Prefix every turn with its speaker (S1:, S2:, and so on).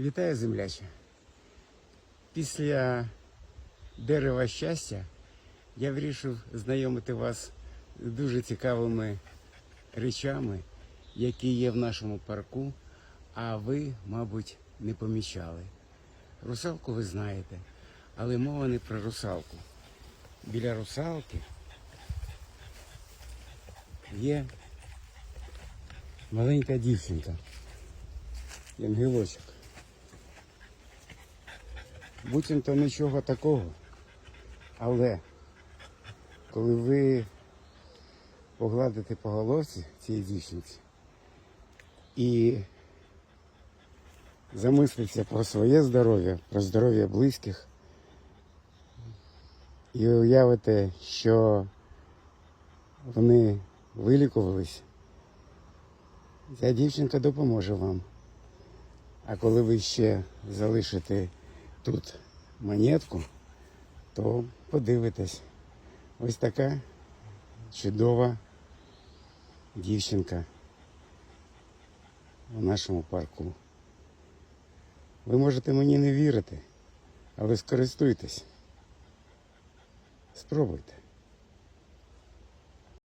S1: Вітаю, земляче. Після дерева щастя я вирішив знайомити вас з дуже цікавими речами, які є в нашому парку, а ви, мабуть, не помічали. Русалку ви знаєте, але мова не про русалку. Біля русалки є маленька дівчинка, янгелочок. Буцімто нічого такого. Але коли ви погладите по головці цієї дівчинці і замислиться про своє здоров'я, про здоров'я близьких, і уявите, що вони вилікувались, ця дівчинка допоможе вам. А коли ви ще залишите тут монетку, то подивитесь. Ось така чудова дівчинка у нашому парку. Ви можете мені не вірити, але скористуйтесь. Спробуйте.